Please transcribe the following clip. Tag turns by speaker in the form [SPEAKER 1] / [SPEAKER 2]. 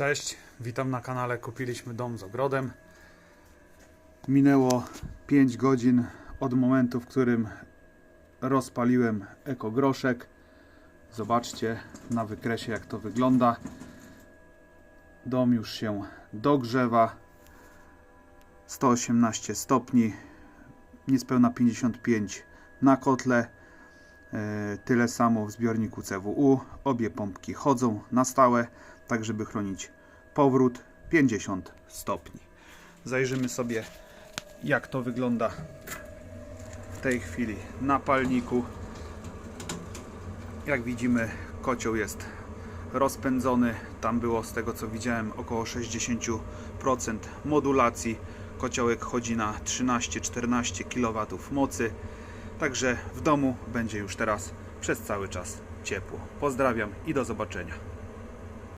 [SPEAKER 1] Cześć, witam na kanale Kupiliśmy dom z ogrodem. Minęło 5 godzin od momentu, w którym rozpaliłem ekogroszek. Zobaczcie na wykresie jak to wygląda. Dom już się dogrzewa. 118 stopni, niespełna 55 na kotle. E, Tyle samo w zbiorniku CWU. Obie pompki chodzą na stałe, tak żeby chronić powrót 50 stopni. Zajrzymy sobie jak to wygląda w tej chwili na palniku. Jak widzimy kocioł jest rozpędzony. Tam było z tego co widziałem około 60% modulacji. Kociołek chodzi na 13-14 kW mocy. Także w domu będzie już teraz przez cały czas ciepło. Pozdrawiam i do zobaczenia.